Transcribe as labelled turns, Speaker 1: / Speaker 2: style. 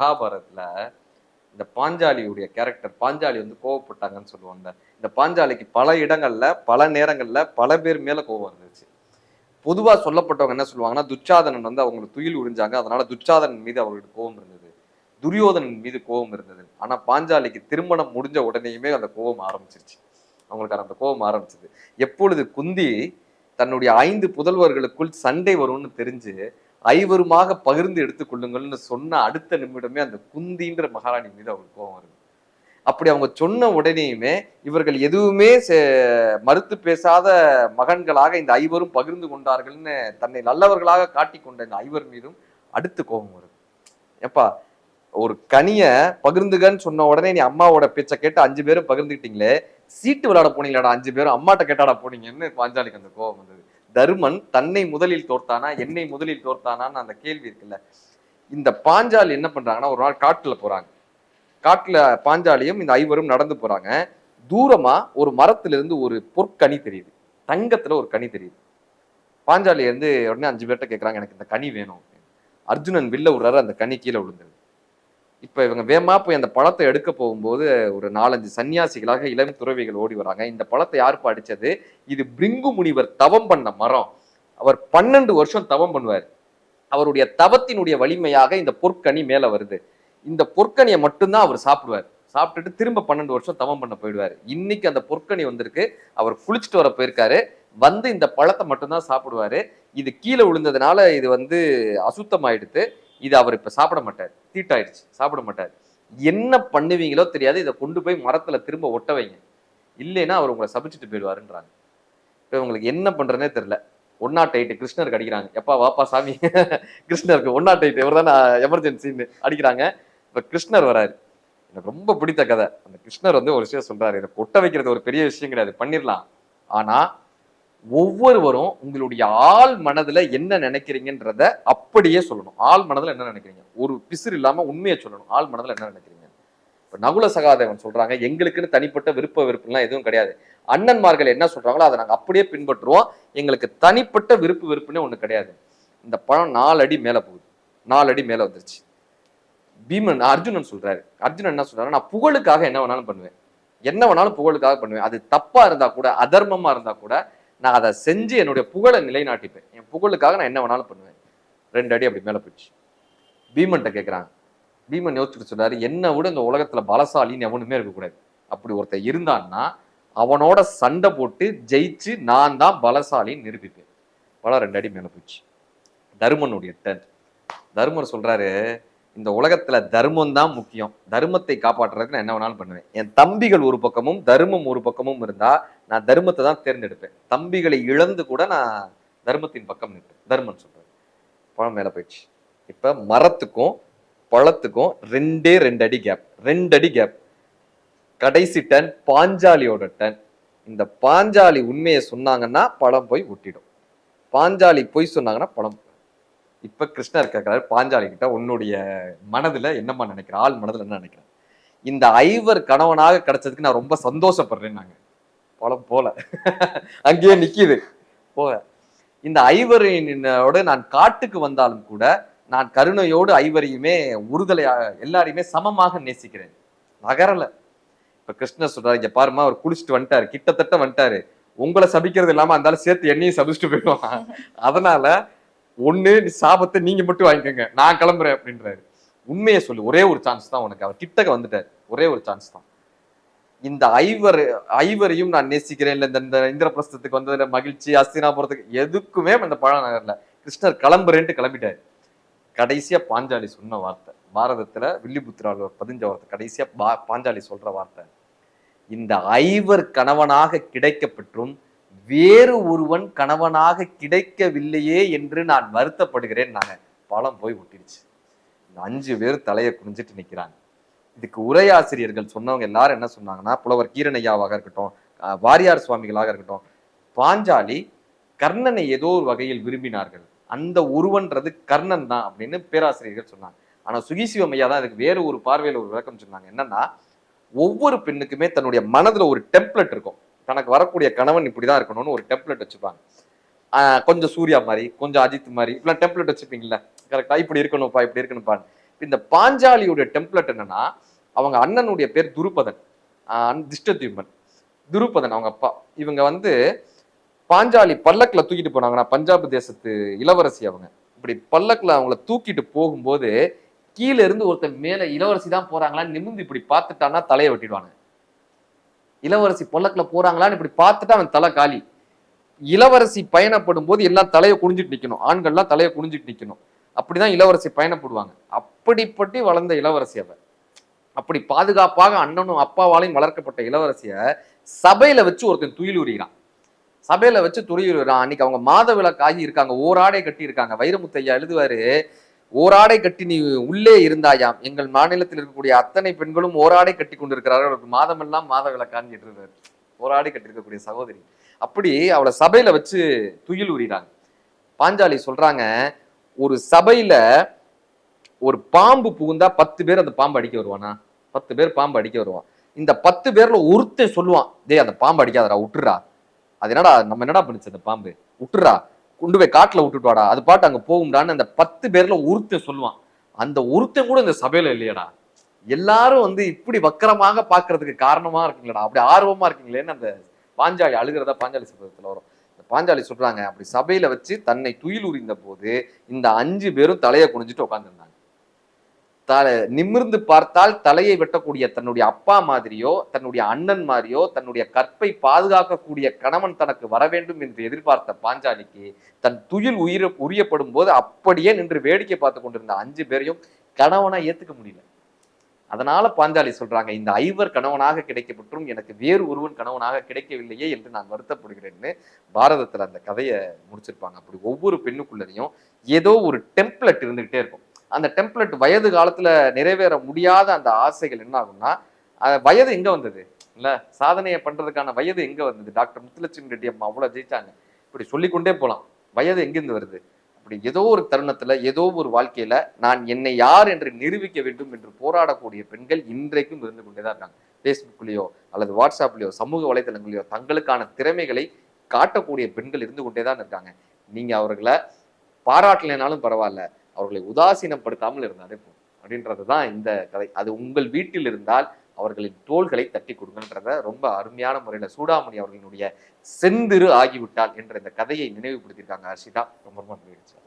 Speaker 1: மகாபாரதத்துல இந்த பாஞ்சாலியுடைய கேரக்டர் பாஞ்சாலி வந்து கோவப்பட்டாங்கன்னு சொல்லுவாங்க. இந்த பாஞ்சாலிக்கு பல இடங்கள்ல பல நேரங்கள்ல பல பேர் மேல கோவம் இருந்துச்சு பொதுவா சொல்லப்பட்டவங்க என்ன சொல்லுவாங்கன்னா துச்சாதனன் வந்து அவங்களுக்கு துயில் உறிஞ்சாங்க. அதனால துச்சாதனன் மீது அவங்களுக்கு கோபம் இருந்தது. துரியோதனன் மீது கோபம் இருந்தது. ஆனா பாஞ்சாலிக்கு திருமணம் முடிஞ்ச உடனேயுமே அந்த கோபம் ஆரம்பிச்சிருச்சு. அவங்களுக்கு அந்த கோபம் ஆரம்பிச்சது. எப்பொழுது குந்தி தன்னுடைய ஐந்து புதல்வர்களுக்குள் சண்டை வரும்னு தெரிஞ்சு ஐவருமாக பகிர்ந்து எடுத்துக்கொள்ளுங்கள்னு சொன்ன அடுத்த நிமிடமே அந்த குந்தின்ற மகாராணி மீது அவர் கோபம் வருது. அப்படி அவங்க சொன்ன உடனேயுமே இவர்கள் எதுவுமே செ- மறுத்து பேசாத மகன்களாக இந்த ஐவரும் பகிர்ந்து கொண்டார்கள்னு தன்னை நல்லவர்களாக காட்டி கொண்ட இந்த ஐவர் மீதும் அடுத்து கோபம் வருது. ஏப்பா ஒரு கனிய பகிர்ந்துகன்னு சொன்ன உடனே நீ அம்மாவோட பேச்சை கேட்டு அஞ்சு பேரும் பகிர்ந்துக்கிட்டீங்களே சீட்டு விளையாட போனீங்களாடா அஞ்சு பேரும் அம்மாட்ட கேட்டாடா போனீங்கன்னு பாஞ்சாலிக்கு அந்த கோபம் வந்தது. தருமன் தன்னை முதலில் தோர்த்தானா என்னை முதலில் தோர்த்தானான்னு அந்த கேள்வி இருக்குல்ல. இந்த பாஞ்சாலி என்ன பண்றாங்கன்னா ஒரு நாள் காட்டுல போறாங்க. காட்டுல பாஞ்சாலியும் இந்த ஐவரும் நடந்து போறாங்க. தூரமா ஒரு மரத்துல இருந்து ஒரு பொற்கனி தெரியுது. தங்கத்துல ஒரு கனி தெரியுது. பாஞ்சாலி வந்து உடனே அஞ்சு பேர்ட்ட கேட்குறாங்க எனக்கு இந்த கனி வேணும். அர்ஜுனன் வில்ல விடுறாரு அந்த கனி கீழே விழுந்துருது. இப்போ இவங்க வேமா போய் அந்த பழத்தை எடுக்க போகும்போது ஒரு நாலஞ்சு சன்னியாசிகளாக இளம் துறவிகள் ஓடி வராங்க. இந்த பழத்தை யாருப்பா படிச்சது? இது பிரிங்கு முனிவர் தவம் பண்ண மரம். அவர் பன்னெண்டு வருஷம் தவம் பண்ணுவார். அவருடைய தவத்தினுடைய வலிமையாக இந்த பொற்கனி மேலே வருது. இந்த பொற்கனியை மட்டும்தான் அவர் சாப்பிடுவார். சாப்பிட்டுட்டு திரும்ப பன்னெண்டு வருஷம் தவம் பண்ண போயிடுவார். இன்னைக்கு அந்த பொற்கனி வந்திருக்கு. அவர் குளிச்சுட்டு வர போயிருக்காரு. வந்து இந்த பழத்தை மட்டும்தான் சாப்பிடுவாரு. இது கீழே விழுந்ததுனால இது வந்து அசுத்தமாயிடுத்து. இது அவர் இப்போ சாப்பிட மாட்டார். தீட்டாயிடுச்சு. சாப்பிட மாட்டார். என்ன பண்ணுவீங்களோ தெரியாது. இதை கொண்டு போய் மரத்தில் திரும்ப ஒட்ட வைங்க. இல்லைன்னா அவர் உங்களை சபிச்சுட்டு போயிடுவாருன்றாங்க. இப்போ உங்களுக்கு என்ன பண்ணுறதுனே தெரில ஒன் ஒன்னா oh எயிட் கிருஷ்ணருக்கு அடிக்கிறாங்க. எப்பா வாப்பா சாமி. கிருஷ்ணருக்கு ஒன்னா டைட்டு இவர் தானே எமர்ஜென்சின்னு அடிக்கிறாங்க. இப்போ கிருஷ்ணர் வராரு. எனக்கு ரொம்ப பிடித்த கதை. அந்த கிருஷ்ணர் வந்து ஒரு விஷயம் சொல்கிறாரு இதை கொட்ட வைக்கிறது ஒரு பெரிய விஷயம் கிடையாது. பண்ணிடலாம் ஆனால் ஒவ்வொருவரும் உங்களுடைய ஆள் மனதுல என்ன நினைக்கிறீங்கன்றத அப்படியே சொல்லணும். ஆள் மனதுல என்ன நினைக்கிறீங்க? ஒரு பிசிறு இல்லாம உண்மையை சொல்லணும். ஆள் மனதுல என்ன நினைக்கிறீங்க? இப்ப நகுல சகாதேவன் சொல்றாங்க எங்களுக்குன்னு தனிப்பட்ட விருப்ப விருப்பம்லாம் எதுவும் கிடையாது. அண்ணன்மார்கள் என்ன சொல்றாங்களோ அதை நாங்க அப்படியே பின்பற்றுவோம். எங்களுக்கு தனிப்பட்ட விருப்பு வெறுப்புன்னு ஒண்ணு கிடையாது. இந்த பழம் நாலு அடி மேல போகுது. நாலு அடி மேல வந்துருச்சு. பீமன் அர்ஜுனன் சொல்றாரு. அர்ஜுனன் என்ன சொல்றாரு நான் புகழுக்காக என்ன வேணாலும் பண்ணுவேன். என்ன வேணாலும் புகழுக்காக பண்ணுவேன். அது தப்பா இருந்தா கூட அதர்மமா இருந்தா கூட நான் அதை செஞ்சு என்னுடைய புகழை நிலைநாட்டிப்பேன். என் புகழுக்காக நான் என்ன வேணாலும் பண்ணுவேன். ரெண்டு அடி அப்படி மேலே போயிடுச்சு. பீமன்ட்ட கேட்குறாங்க பீமன் யோசிச்சுட்டு சொல்றாரு என்னை விட இந்த உலகத்தில் பலசாலின்னு எவனுமே இருக்கக்கூடாது. அப்படி ஒருத்தன் இருந்தான்னா அவனோட சண்டை போட்டு ஜெயிச்சு நான் தான் பலசாலின்னு நிரூபிப்பேன். பலம் ரெண்டு அடி மேலே போயிடுச்சு. தருமனுடைய டர்ன் தருமர் சொல்றாரு இந்த உலகத்துல தர்மம் தான் முக்கியம். தர்மத்தை காப்பாற்றுறதுக்கு நான் என்ன வேணாலும் பண்ணுவேன். என் தம்பிகள் ஒரு பக்கமும் தர்மம் ஒரு பக்கமும் இருந்தா நான் தர்மத்தை தான் தேர்ந்தெடுப்பேன். தம்பிகளை இழந்து கூட நான் தர்மத்தின் பக்கம் நிற்பேன். தர்மம் சொல்றேன் பழம் மேல போயிடுச்சு. இப்ப மரத்துக்கும் பழத்துக்கும் ரெண்டே ரெண்டு அடி கேப் ரெண்டு அடி கேப் கடைசி டன் பாஞ்சாலியோட டன் இந்த பாஞ்சாலி உண்மையை சொன்னாங்கன்னா பழம் போய் ஒட்டிடும். பாஞ்சாலி பொய் சொன்னாங்கன்னா பழம் இப்ப கிருஷ்ணர் கேட்கிறாரு பாஞ்சாலி கிட்ட உன்னுடைய மனதுல என்னம்மா நினைக்கிற? ஆள் மனதுல என்ன நினைக்கிறேன் இந்த ஐவர் கணவனாக கிடைச்சதுக்கு நான் ரொம்ப சந்தோஷப்படுறேன் நாங்க பழம் போல. அங்கேயே நிக்குது. போல இந்த ஐவரினோட நான் காட்டுக்கு வந்தாலும் கூட நான் கருணையோடு ஐவரையுமே உறுதலையாக எல்லாரையுமே சமமாக நேசிக்கிறேன். நகரல. இப்ப கிருஷ்ணர் சொல்றாரு இங்க பாருமா அவர் குளிச்சுட்டு வந்துட்டாரு. கிட்டத்தட்ட வந்துட்டாரு. உங்களை சபிக்கிறது இல்லாம இருந்தாலும் சேர்த்து என்னையும் சபிச்சுட்டு போயிடுவான். அதனால ஒன்று சாபத்தை நீங்கள் மட்டும் வாங்கிக்கோங்க. நான் கிளம்புறேன் அப்படின்றாரு. உண்மையை சொல்லு. ஒரே ஒரு சான்ஸ் தான் உனக்கு. அவர் கிட்டக்க வந்துட்டார். ஒரே ஒரு சான்ஸ் தான். இந்த ஐவர் ஐவரையும் நான் நேசிக்கிறேன். இல்லை இந்த- இந்த இந்திரபிரஸ்தத்துக்கு வந்ததுல மகிழ்ச்சி அஸ்தினாபுரத்துக்கு எதுக்குமே அந்த பழம் கிருஷ்ணர் கிளம்புறேன்ட்டு கிளம்பிட்டார். கடைசியாக பாஞ்சாலி சொன்ன வார்த்தை. பாரதத்தில் வில்லிபுத்திரால் ஒரு பதிஞ்ச வார்த்தை. கடைசியாக பா- பாஞ்சாலி சொல்கிற வார்த்தை. இந்த ஐவர் கணவனாக கிடைக்கப்பெற்றும் வேறு ஒருவன் கணவனாக கிடைக்கவில்லையே என்று நான் வருத்தப்படுகிறேன். நாங்க பழம் போய் விட்டுருச்சு இந்த அஞ்சு பேர் தலையை குனிஞ்சிட்டு நிக்கிறாங்க. இதுக்கு உரையாசிரியர்கள் சொன்னவங்க எல்லாரும் என்ன சொன்னாங்கன்னா புலவர் கீரனையாவாக இருக்கட்டும் வாரியார் சுவாமிகளாக இருக்கட்டும் பாஞ்சாலி கர்ணனை ஏதோ ஒரு வகையில் விரும்பினார்கள். அந்த ஒருவன்றது கர்ணன் தான் அப்படின்னு பேராசிரியர்கள் சொன்னாங்க. ஆனா சுகிசிவம் ஐயா தான் அதுக்கு வேறு ஒரு பார்வையில ஒரு விளக்கம் சொன்னாங்க. என்னன்னா ஒவ்வொரு பெண்ணுக்குமே தன்னுடைய மனதுல ஒரு டெம்ப்ளெட் இருக்கும். தனக்கு வரக்கூடிய கணவன் இப்படிதான் இருக்கணும்னு ஒரு டெம்ப்ளெட் வச்சுப்பாங்க. கொஞ்சம் சூர்யா மாதிரி கொஞ்சம் அஜித் மாதிரி இப்பெல்லாம் டெம்ப்ளெட் வச்சுப்பீங்கல்ல கரெக்டா இப்படி இருக்கணும்ப்பா இப்படி இருக்கணும்ப்பான்னு. இந்த பாஞ்சாலியுடைய டெம்ப்ளேட் என்னன்னா அவங்க அண்ணனுடைய பேர் துருபதன். திஷ்டத்யுமன் துருபதன் அவங்க அப்பா. இவங்க வந்து பாஞ்சாலி பல்லக்கில் தூக்கிட்டு போனாங்கன்னா பஞ்சாப் தேசத்து இளவரசி அவங்க. இப்படி பல்லக்கில் அவங்கள தூக்கிட்டு போகும்போது கீழே இருந்து ஒருத்தர் மேலே இளவரசி தான் போறாங்களான்னு நிமிந்து இப்படி பார்த்துட்டான்னா தலையை வெட்டிடுவாங்க இளவரசி பல்லக்குல போறாங்களான்னு இப்படி பார்த்துட்டு அவன் தலை காலி. இளவரசி பயணப்படும் போது எல்லாம் தலையை குனிஞ்சிட்டு நிக்கணும். ஆண்கள்லாம் தலையை குனிஞ்சிட்டு நிக்கணும். அப்படிதான் இளவரசி பயணப்படுவாங்க. அப்படிப்பட்டு வளர்ந்த இளவரசி அவ. அப்படி பாதுகாப்பாக அண்ணனும் அப்பாவாலையும் வளர்க்கப்பட்ட இளவரசிய சபையில வச்சு ஒருத்தன் துயிலுறான் சபையில வச்சு துயில் அன்னைக்கு அவங்க மாத விளக்காகி இருக்காங்க. ஓராடை கட்டி இருக்காங்க வைரமுத்தையா எழுதுவாரு ஓராடை கட்டி நீ உள்ளே இருந்தாயாம். எங்கள் மாநிலத்தில் இருக்கக்கூடிய அத்தனை பெண்களும் ஓராடை கட்டி கொண்டிருக்கிறார்கள். அவருக்கு மாதமெல்லாம் மாத விளக்கான்னு கேட்டிருந்தார். ஓராடை கட்டிருக்கக்கூடிய சகோதரி. அப்படி அவளை சபையில வச்சு துயில் உரிறாங்க. பாஞ்சாலி சொல்றாங்க ஒரு சபையில ஒரு பாம்பு புகுந்தா பத்து பேர் அந்த பாம்பு அடிக்க வருவானா? பத்து பேர் பாம்பு அடிக்க வருவான். இந்த பத்து பேர்ல ஒருத்தன் சொல்லுவான் டேய் அந்த பாம்பு அடிக்காதடா விட்டுறா அது என்னடா நம்ம என்னடா பண்ணுச்சு அந்த பாம்பு? விட்டுறா கொண்டு போய் காட்டில் விட்டுட்டு வாடா. அது பாட்டு அங்கே போகும்டான்னு அந்த பத்து பேர்ல ஒருத்தன் சொல்லுவான். அந்த ஒருத்தன் கூட இந்த சபையில இல்லையடா. எல்லாரும் வந்து இப்படி வக்கரமாக பாக்குறதுக்கு காரணமா இருக்கீங்களடா. அப்படி ஆர்வமா இருக்கீங்களேன்னு அந்த பாஞ்சாலி அழுகிறதா பாஞ்சாலி சபதத்தில் வரும். பாஞ்சாலி சொல்றாங்க அப்படி சபையில வச்சு தன்னை துயில் உரிந்த போது இந்த அஞ்சு பேரும் தலையை குனிஞ்சிட்டு உட்காந்துருந்தாங்க தலை நிமிர்ந்து பார்த்தால் தலையை வெட்டக்கூடிய தன்னுடைய அப்பா மாதிரியோ தன்னுடைய அண்ணன் மாதிரியோ தன்னுடைய கற்பை பாதுகாக்கக்கூடிய கணவன் தனக்கு வர வேண்டும் என்று எதிர்பார்த்த பாஞ்சாலிக்கு தன் துயில் உயிர உரியப்படும் போது அப்படியே நின்று வேடிக்கை பார்த்து கொண்டிருந்த அஞ்சு பேரையும் கணவனா ஏத்துக்க முடியல. அதனால பாஞ்சாலி சொல்றாங்க இந்த ஐவர் கணவனாக கிடைக்கப்பட்டும் எனக்கு வேறு ஒருவன் கணவனாக கிடைக்கவில்லையே என்று நான் வருத்தப்படுகிறேன்னு பாரதத்துல அந்த கதையை முடிச்சிருப்பாங்க. அப்படி ஒவ்வொரு பெண்ணுக்குள்ளதையும் ஏதோ ஒரு டெம்ப்ளெட் இருந்துகிட்டே இருக்கும். அந்த டெம்ப்ளெட் வயது காலத்துல நிறைவேற முடியாத அந்த ஆசைகள் என்ன ஆகும்னா வயது எங்க வந்தது? இல்ல சாதனையை பண்றதுக்கான வயது எங்க வந்தது? டாக்டர் முத்துலட்சுமி ரெட்டி அம்மா அவ்வளவு ஜெயிச்சாங்க. இப்படி சொல்லிக்கொண்டே போலாம். வயது எங்கிருந்து வருது? அப்படி ஏதோ ஒரு தருணத்துல ஏதோ ஒரு வாழ்க்கையில நான் என்னை யார் என்று நிரூபிக்க வேண்டும் என்று போராடக்கூடிய பெண்கள் இன்றைக்கும் இருந்து கொண்டேதான் இருக்காங்க. ஃபேஸ்புக்லேயோ அல்லது வாட்ஸ்அப்லயோ சமூக வலைதளங்களையோ தங்களுக்கான திறமைகளை காட்டக்கூடிய பெண்கள் இருந்து கொண்டேதான் இருக்காங்க. நீங்க அவர்களை பாராட்டலைனாலும் பரவாயில்ல. அவர்களை உதாசீனப்படுத்தாமல் இருந்தாலே போதும். அப்படின்றது தான் இந்த கதை. அது உங்கள் வீட்டில் இருந்தால் அவர்களின் தோள்களை தட்டி கொடுங்கன்றத ரொம்ப அருமையான முறையில சூடாமணி அவர்களினுடைய செந்திரு ஆகிவிட்டால் என்ற இந்த கதையை நினைவுபடுத்தியிருக்காங்க ஹர்ஷிதா. ரொம்ப ரொம்ப நன்றி